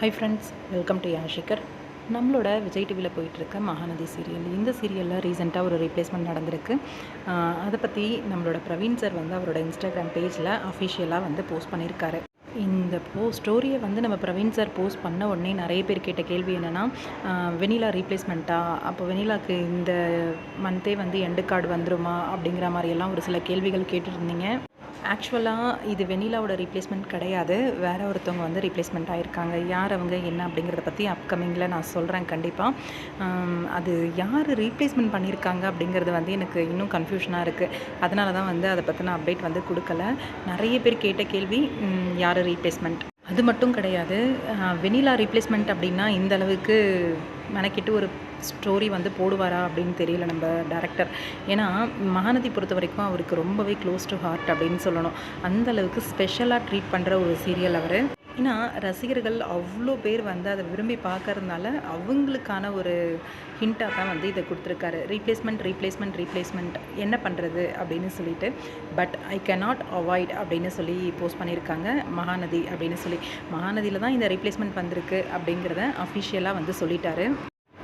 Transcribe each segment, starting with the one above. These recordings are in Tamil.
ஹை ஃப்ரெண்ட்ஸ் வெல்கம் டு யாஷிகர் நம்மளோட விஜய் டிவியில் போயிட்டுருக்க மகாநதி சீரியல் இந்த சீரியலில் ரீசெண்டாக ஒரு ரீப்ளேஸ்மெண்ட் நடந்திருக்கு. அதை பற்றி நம்மளோட பிரவீன் சார் வந்து அவரோட இன்ஸ்டாகிராம் பேஜில் அஃபிஷியலாக வந்து போஸ்ட் பண்ணியிருக்காரு இந்த போ ஸ்டோரியை வந்து நம்ம பிரவீன் சார் போஸ்ட் பண்ண உடனே நிறைய பேர் கேட்ட கேள்வி என்னென்னா வெனிலா ரீப்ளேஸ்மெண்ட்டா அப்போ வெனிலாக்கு இந்த மந்த்தே வந்து எண்டு கார்டு வந்துருமா? அப்படிங்கிற மாதிரியெல்லாம் ஒரு சில கேள்விகள் கேட்டுருந்தீங்க. ஆக்சுவலாக இது வெனிலாவோட ரீப்ளேஸ்மெண்ட் கிடையாது. வேற ஒருத்தவங்க வந்து ரீப்ளேஸ்மெண்ட் ஆகிருக்காங்க யார் அவங்க என்ன அப்படிங்கிறத பற்றி அப்கமிங்கில் நான் சொல்கிறேன் கண்டிப்பாக அது யார் ரீப்ளேஸ்மெண்ட் பண்ணியிருக்காங்க அப்படிங்கிறது வந்து எனக்கு இன்னும் கன்ஃபியூஷனாக இருக்குது அதனால தான் வந்து அதை பற்றின அப்டேட் வந்து கொடுக்கல. நிறைய பேர் கேட்ட கேள்வி யார் ரீப்ளேஸ்மெண்ட் அது மட்டும் கிடையாது. வெனிலா ரீப்ளேஸ்மெண்ட் அப்படின்னா இந்த அளவுக்கு மெனக்கிட்டு ஒரு ஸ்டோரி வந்து போடுவாரா அப்படின்னு தெரியல நம்ம டேரக்டர் ஏன்னா மகாநதி பொறுத்த வரைக்கும் அவருக்கு ரொம்பவே க்ளோஸ் டு ஹார்ட் அப்படின்னு சொல்லணும். அந்தளவுக்கு ஸ்பெஷலாக ட்ரீட் பண்ணுற ஒரு சீரியல் அவர். ஏன்னா ரசிகர்கள் அவ்வளோ பேர் வந்து அதை விரும்பி பார்க்கறதுனால அவங்களுக்கான ஒரு ஹிண்ட்டாக தான் வந்து இதை கொடுத்துருக்காரு. ரீப்ளேஸ்மெண்ட் ரீப்ளேஸ்மெண்ட் ரீப்ளேஸ்மெண்ட் என்ன பண்ணுறது அப்படின்னு சொல்லிட்டு. பட் ஐ கேனாட் அவாய்ட் அப்படின்னு சொல்லி போஸ்ட் பண்ணியிருக்காங்க மகாநதி அப்படின்னு சொல்லி. மகாநதியில் தான் இந்த ரீப்ளேஸ்மெண்ட் வந்திருக்கு அப்படிங்கிறத அஃபிஷியலாக வந்து சொல்லிட்டாரு.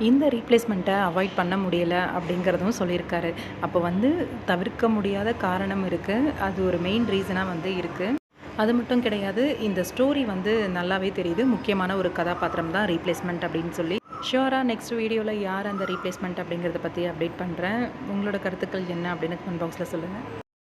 இந்த ரீப்ளேஸ்மெண்ட்டை அவாய்ட் பண்ண முடியலை அப்படிங்கிறதும் சொல்லியிருக்காரு. அப்போ வந்து தவிர்க்க முடியாத காரணம் இருக்குது அது ஒரு மெயின் ரீசனாக வந்து இருக்குது அது மட்டும் கிடையாது இந்த ஸ்டோரி வந்து நல்லாவே தெரியுது. முக்கியமான ஒரு கதாபாத்திரம் தான் ரீப்ளேஸ்மெண்ட் அப்படின்னு சொல்லி. ஷியோராக நெக்ஸ்ட் வீடியோவில் யார் அந்த ரீப்ளேஸ்மெண்ட் அப்படிங்கிறத பற்றி அப்டேட் பண்ணுறேன் உங்களோட கருத்துக்கள் என்ன அப்படின்னு கமெண்ட் பாக்ஸில் சொல்லுங்கள்